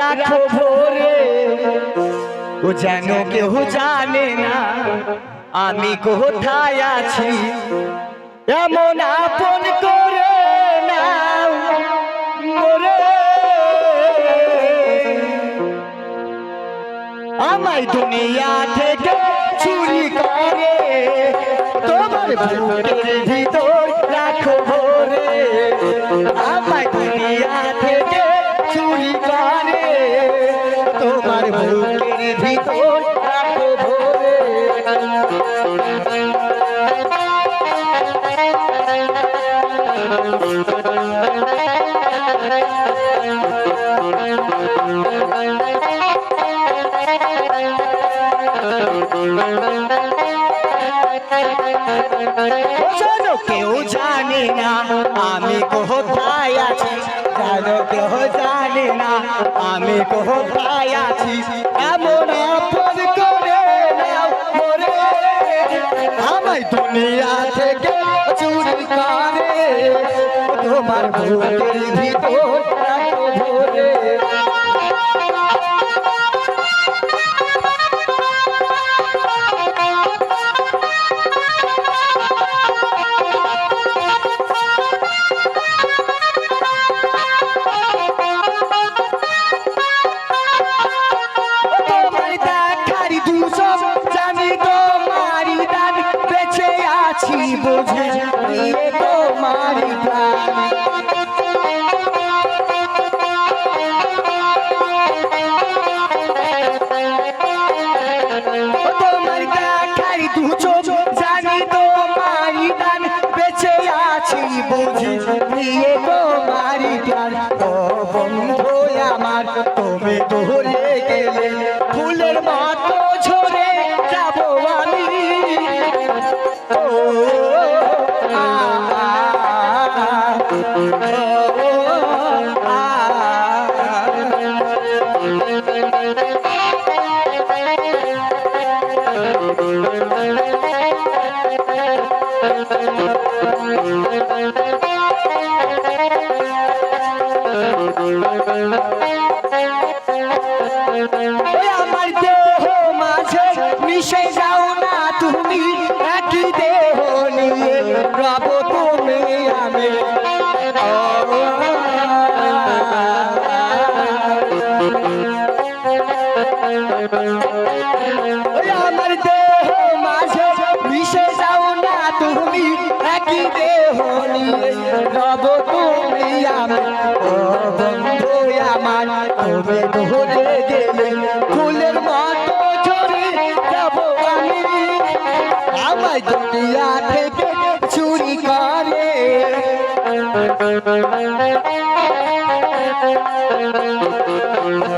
রাখো ভোরে। ও যেন কেউ জানে না আমি কোথায় আছি। এমন আপন করে নাও আমায় দুনিয়া থেকে চুরি করে। তোমার ভিতর রাখো ভোরে। আমায় তোমার বুকের ভিতর রাখো ভরে জানো কেউ জানে না, আমি কোথায় আছি। জানো কেউ জানে না, আমি কোথায় আছি। এমন আপন করে আমায় দুনিয়া থেকে চুরি করে। তোমার ভূতের ভিতর আছি বুঝে নিয়ে তোমারি তোমার দেখার দুচোখ জানি তোমারি দান বেঁচে আছি বুঝে নিয়ে তোমারি তুমি ধরে গেলে। মিশে যাও না তুমি একই দেহ আমার দেহ মাঝে মিশে যাও না তুমি, একই দেহ নিয়ে। রব তুমি আমি ও বন্ধু আমার তুমি ধরে গেলে ফুলের মতো ঝরে যাব আমি। আমায় দুনিয়া থেকে চুরি করে। আমায়